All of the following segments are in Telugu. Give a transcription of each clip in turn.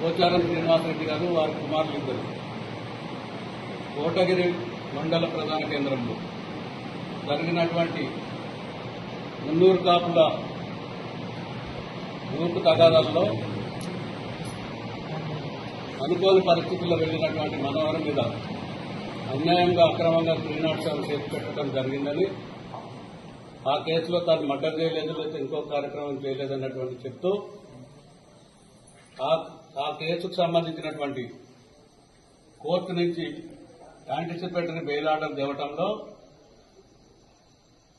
పోచారం శ్రీనివాసరెడ్డి గారు వారి కుమారులు ఇద్దరు. కోటగిరి మండల ప్రధాన కేంద్రంలో జరిగినటువంటి మున్నూరు కాపుల గ్రూపు తగాదాల్లో అనుకోని పరిస్థితుల్లో వెళ్ళినటువంటి మనవరం మీద అన్యాయంగా అక్రమంగా త్రీనాక్షాలు చేసి పెట్టడం జరిగిందని ఆ కేసులో తాను మర్డర్ చేయలేదు లేదా ఇంకో కార్యక్రమం చేయలేదు అన్నటువంటి చెప్తూ ఆ- ఆ కేసుకు సంబంధించినటువంటి కోర్టు నుంచి యాంటిసిపేటరీ బెయిల్ ఆర్డర్ తేవటంలో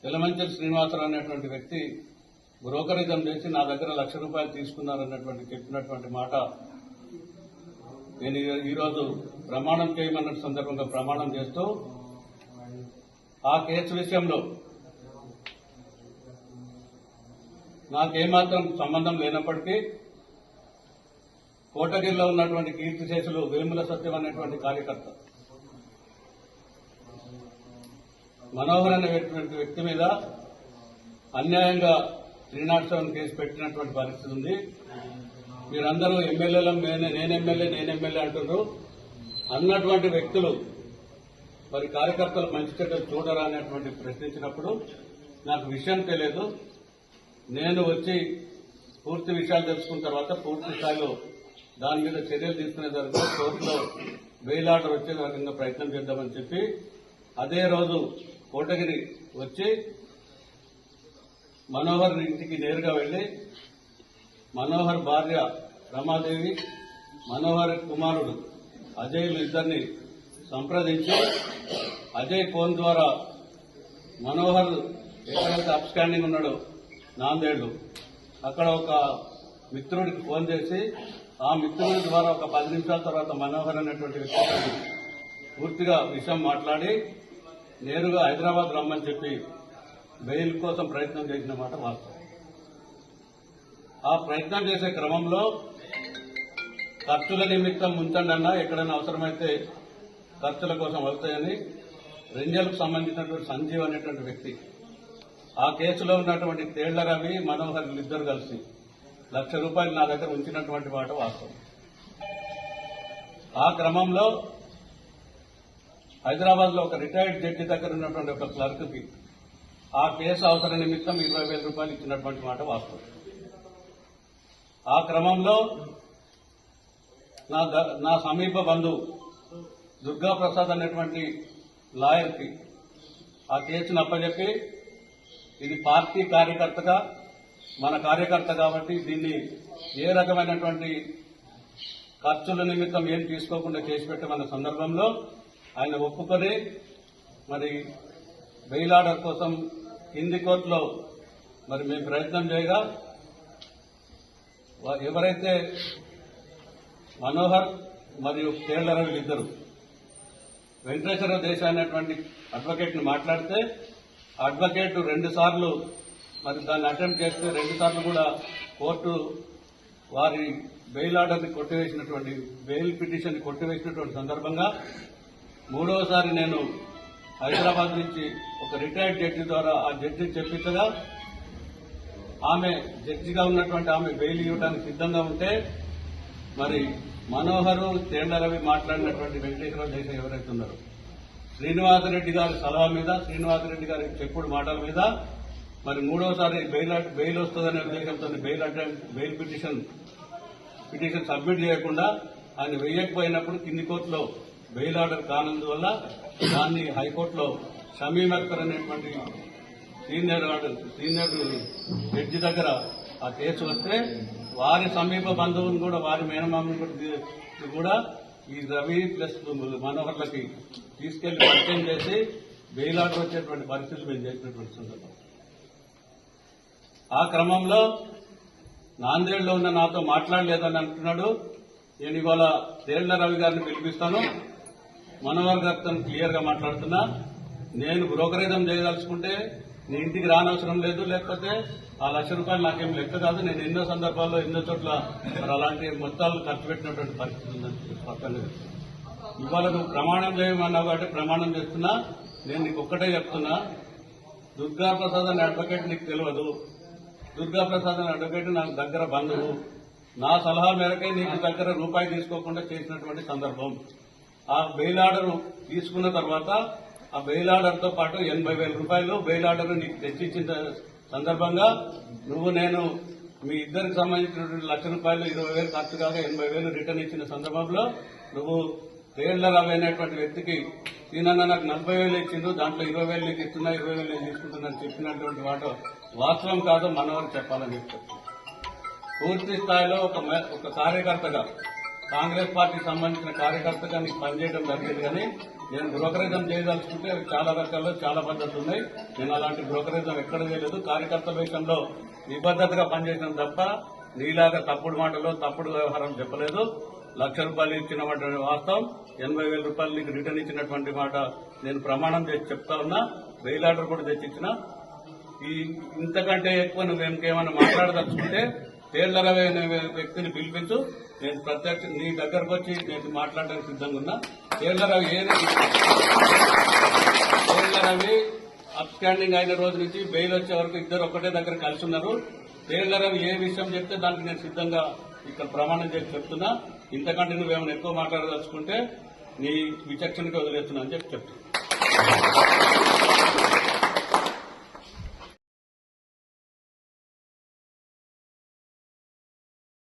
ఎలమంచల్ శ్రీనివాసరావు అనేటువంటి వ్యక్తి బ్రోకరిజం చేసి నా దగ్గర లక్ష రూపాయలు తీసుకున్నారన్నటువంటి చెప్పినటువంటి మాట నేను ఈరోజు ప్రమాణం చేయమన్న సందర్భంగా ప్రమాణం చేస్తూ ఆ కేసు విషయంలో నాకేమాత్రం సంబంధం లేనప్పటికీ కోటగిరిలో ఉన్నటువంటి కీర్తిశేషులు వేముల సత్యం అనేటువంటి కార్యకర్త. మనోహర్ అనేటువంటి వ్యక్తి మీద అన్యాయంగా త్రీ నాట్ సెవెన్ కేసు పెట్టినటువంటి పరిస్థితి ఉంది. మీరందరూ ఎమ్మెల్యేల నేను ఎమ్మెల్యే నేను ఎమ్మెల్యే అంటున్నారు. అన్నటువంటి వ్యక్తులు మరి కార్యకర్తలు మంచి చెడ్డలు చూడరా అనేటువంటి ప్రశ్నించినప్పుడు నాకు విషయం తెలియదు. నేను వచ్చి పూర్తి విషయాలు తెలుసుకున్న తర్వాత పూర్తి స్థాయిలో దాని మీద చర్యలు తీసుకునే తర్వాత కోర్టులో బెయిల్ ఆర్డర్ వచ్చే రకంగా ప్రయత్నం చేద్దామని చెప్పి అదే రోజు కోటగిరి వచ్చి మనోహర్ ఇంటికి నేరుగా వెళ్ళి మనోహర్ భార్య రమాదేవి మనోహర్ కుమారుడు అజయ్లు ఇద్దరిని సంప్రదించి అజయ్ ఫోన్ ద్వారా మనోహర్ ఎక్కడైతే అప్స్టాండింగ్ ఉన్నాడో నాందేళ్ళు అక్కడ ఒక మిత్రుడికి ఫోన్ చేసి ఆ మిత్రుడి ద్వారా ఒక పది నిమిషాల తర్వాత మనోహర్ అనేటువంటి వ్యక్తి పూర్తిగా విషయం మాట్లాడి నేరుగా హైదరాబాద్ రమ్మని చెప్పి బెయిల్ కోసం ప్రయత్నం చేసిన మాట వాస్తవం. ఆ ప్రయత్నం చేసే క్రమంలో ఖర్చుల నిమిత్తం ఉంచండన్నా ఎక్కడైనా అవసరమైతే ఖర్చుల కోసం వస్తాయని రెంజల్కు సంబంధించినటువంటి సంజీవ్ అనేటువంటి వ్యక్తి ఆ కేసులో ఉన్నటువంటి తేళ్ళ రవి మనోహర్ ఇద్దరు కలిసి లక్ష రూపాయలు నా దగ్గర ఉంచినటువంటి మాట వాస్తవం. ఆ క్రమంలో హైదరాబాద్లో ఒక రిటైర్డ్ జడ్జి దగ్గర ఉన్నటువంటి ఒక క్లర్క్కి ఆ కేసు అవసర నిమిత్తం ఇరవై వేల రూపాయలు ఇచ్చినటువంటి మాట వాస్తవం. ఆ క్రమంలో నా ద- నా సమీప బంధువు దుర్గా ప్రసాద్ అనేటువంటి లాయర్కి ఆ కేసును అప్పచెప్పి ఇది పార్టీ కార్యకర్తగా మన కార్యకర్త కాబట్టి దీన్ని ఏ రకమైనటువంటి ఖర్చుల నిమిత్తం ఏం తీసుకోకుండా చేసి పెట్టమన్న సందర్భంలో ఆయన ఒప్పుకొని మరి బెయిల్ ఆర్డర్ కోసం కింది కోర్టులో మరి మేము ప్రయత్నం చేయగా ఎవరైతే మనోహర్ మరియు కేరళ రవి ఇద్దరు వెంకటేశ్వర దేశ అనేటువంటి అడ్వకేట్ని మాట్లాడితే అడ్వకేట్ రెండు సార్లు మరి దాన్ని అటెంప్ట్ చేస్తే రెండు సార్లు కూడా కోర్టు వారి బెయిల్ ఆర్డర్ని కొట్టివేసినటువంటి బెయిల్ పిటిషన్ కొట్టివేసినటువంటి సందర్భంగా మూడవసారి నేను హైదరాబాద్ నుంచి ఒక రిటైర్డ్ జడ్జి ద్వారా ఆ జడ్జిని చెప్పించగా ఆమె జడ్జిగా ఉన్నటువంటి ఆమె బెయిల్ ఇవ్వడానికి సిద్ధంగా ఉంటే మరి మనోహరు తేండరవి మాట్లాడినటువంటి వెంకటేశ్వర దేశం ఎవరైతే ఉన్నారో శ్రీనివాసరెడ్డి గారి సలహా మీద శ్రీనివాసరెడ్డి గారి చెప్పుడు మాటల మీద మరి మూడోసారి బెయిల్ బెయిల్ వస్తుందనే ఉద్దేశంతో బెయిల్ అంటే బెయిల్ పిటిషన్ పిటిషన్ సబ్మిట్ చేయకుండా ఆయన వేయకపోయినప్పుడు కింది కోర్టులో బెయిల్ ఆర్డర్ కానందువల్ల దాన్ని హైకోర్టులో షమీం అఖ్తర్ అనేటువంటి సీనియర్ ఆర్డర్ సీనియర్ జడ్జి దగ్గర ఆ కేసు వస్తే వారి సమీప బంధువులను కూడా వారి మేనమామని కూడా కూడా ఈ రవి ప్లస్ మనోహర్లకి తీసుకెళ్ళి పరిచయం చేసి బెయిల్ ఆర్డర్ వచ్చేటువంటి పరిస్థితులు మేము చేసినటువంటి సందర్భం. ఆ క్రమంలో నాందేడ్లో ఉన్న నాతో మాట్లాడలేదని అంటున్నాడు. నేను ఇవాళ తేళ్ళ రవి గారిని పిలిపిస్తాను. మనోహర్ గారితో క్లియర్గా మాట్లాడుతున్నా. నేను బ్రోకరేజం చేయదలుచుకుంటే నీ ఇంటికి రానవసరం లేదు లేకపోతే ఆ లక్ష రూపాయలు నాకేం లెక్క కాదు. నేను ఎన్నో సందర్భాల్లో ఎన్నో చోట్ల అలాంటి మొత్తాలు ఖర్చు పెట్టినటువంటి పరిస్థితి ఉందని పక్కలేదు పక్కన ఇవాళ నువ్వు ప్రమాణం చేయమన్నావు కాబట్టి ప్రమాణం చేస్తున్నా. నేను నీకు ఒక్కటే చెప్తున్నా. దుర్గా ప్రసాద్ అనే అడ్వకేట్ నీకు తెలియదు దుర్గా ప్రసాద్ అనే అడ్వకేట్ నాకు దగ్గర బంధువు. నా సలహా మేరకే నీకు దగ్గర రూపాయి తీసుకోకుండా చేసినటువంటి సందర్భం. ఆ బెయిల్ ఆర్డర్ తీసుకున్న తర్వాత ఆ బెయిల్ ఆర్డర్తో పాటు ఎనభై వేల రూపాయలు బెయిల్ ఆర్డర్ నీకు తెచ్చిచ్చిన సందర్భంగా నువ్వు నేను మీ ఇద్దరికి సంబంధించినటువంటి లక్ష రూపాయలు ఇరవై వేలు ఖర్చు కాగా ఎనభై వేలు రిటర్న్ ఇచ్చిన సందర్భంలో నువ్వు పేర్ల రవి అనేటువంటి వ్యక్తికి ఈయన నాకు నలభై వేలు ఇచ్చిండు దాంట్లో ఇరవై వేలు నీకు ఇస్తున్నా ఇరవై వేలు నేను తీసుకుంటున్నాను చెప్పినటువంటి మాట వాస్తవం కాదు మనవారు చెప్పాలని చెప్తారు పూర్తి స్థాయిలో ఒక ఒక కార్యకర్తగా కాంగ్రెస్ పార్టీకి సంబంధించిన కార్యకర్తగా నీకు పనిచేయడం జరిగింది కానీ నేను బ్రోకరేజం చేయదలుచుకుంటే చాలా రకాల్లో చాలా పద్ధతులు ఉన్నాయి. నేను అలాంటి బ్రోకరేజం ఎక్కడ చేయలేదు. కార్యకర్తల విషయంలో నిబద్ధతగా పనిచేసిన తప్ప నీలాగా తప్పుడు మాటలు తప్పుడు వ్యవహారం చెప్పలేదు. లక్ష రూపాయలు ఇచ్చినటువంటి వాస్తవం. ఎనభై వేల రూపాయలు నీకు రిటర్న్ ఇచ్చినటువంటి మాట నేను ప్రమాణం చేసి చెప్తా ఉన్నా. బెయిల్ ఆర్డర్ కూడా తెచ్చిచ్చిన. ఈ ఇంతకంటే ఎక్కువ నువ్వు ఇంకేమైనా మాట్లాడదలుచుకుంటే పేర్ల అనే వ్యక్తిని పిలిపించు. నేను ప్రత్యక్ష నీ దగ్గరకు వచ్చి నేను మాట్లాడడానికి సిద్ధంగా ఉన్నా. పేర్ల రవి ఏ తేళ్ళ రవి అప్ స్టాండింగ్ అయిన రోజు నుంచి బెయిల్ వచ్చే వరకు ఇద్దరు ఒకటే దగ్గర కలిసి ఉన్నారు. పేర్ల రవి ఏ విషయం చెప్తే దానికి నేను సిద్ధంగా ఇక్కడ ప్రమాణం చేసి చెప్తున్నా. ఇంతకంటే నువ్వేమైనా ఎక్కువ మాట్లాడదలుచుకుంటే నీ విచక్షణకి వదిలేస్తున్నా అని చెప్పి చెప్తున్నా.